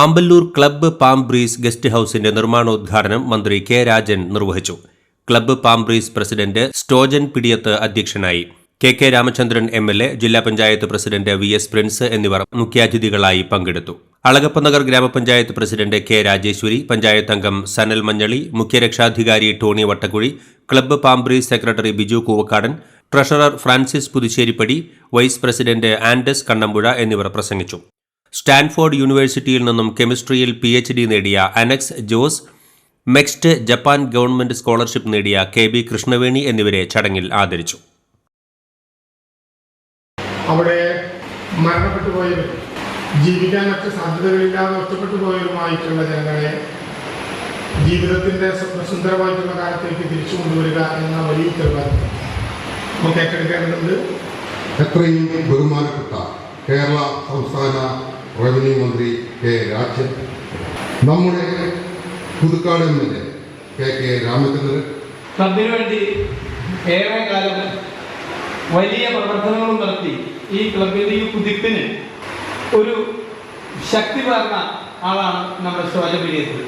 Amballur club palm breeze guest ഹൌസിന്റെ നിർമ്മാണോദ്ഘാടനം മന്ത്രി K Rajan നിർവഹിച്ചു. Club palm breeze president Stojan Pidiyath അധ്യക്ഷനായി. K K Ramachandran M L A ജില്ലാ panchayat president V S Prince എന്നിവർ മുഖ്യാതിഥികളായി പങ്കെടുത്തു. അളകപ്പനഗർ ഗ്രാമപഞ്ചായത്ത് പ്രസിഡന്റ് കെ രാജേശ്വരി പഞ്ചായത്ത് അംഗം Sanal Manjali മുഖ്യരക്ഷാധികാരി Tony Vattakuzhi club palm breeze secretary Biju Koovakkadan treasurer Francis Puthusseripadi vice president Andus Kannampuzha എന്നിവർ പ്രസംഗിച്ചു. Stanford യൂണിവേഴ്സിറ്റിയിൽ നിന്നും കെമിസ്ട്രിയിൽ പി എച്ച് ഡി നേടിയ Anax Jose MEXT Japan government scholarship നേടിയ കെ ബി കൃഷ്ണവേണി എന്നിവരെ ചടങ്ങിൽ ആദരിച്ചു. അവിടെ മരണപ്പെട്ടു പോയവരും ജീവിക്കാൻ മറ്റ് സാധ്യതകളില്ലാതെ ഒറ്റപ്പെട്ടു പോയവരുമായിട്ടുള്ള ജനങ്ങളെ ജീവിതത്തിന്റെ സ്വപ്നസുന്ദരമായിട്ടുള്ള കാലത്തേക്ക് തിരിച്ചു കൊണ്ടുവരിക എന്ന വലിയ ഉത്തരവാദിത്വം നമുക്ക് ഏറ്റെടുക്കേണ്ടതുണ്ട്. എത്രയും ബഹുമാനപ്പെട്ട കേരള സംസ്ഥാന റവന്യൂ മന്ത്രി കെ രാജൻ നമ്മുടെ Puthukkad M L A K K Ramachandran. ക്ലബിനുവേണ്ടി ഏറെ കാലം വലിയ പ്രവർത്തനങ്ങളും നടത്തി ഈ ക്ലബിന്റെ ഈ കുതിപ്പിന് ഒരു ശക്തി പറഞ്ഞ ആളാണ് നമ്മുടെ ശോചപിരിയത്തിൽ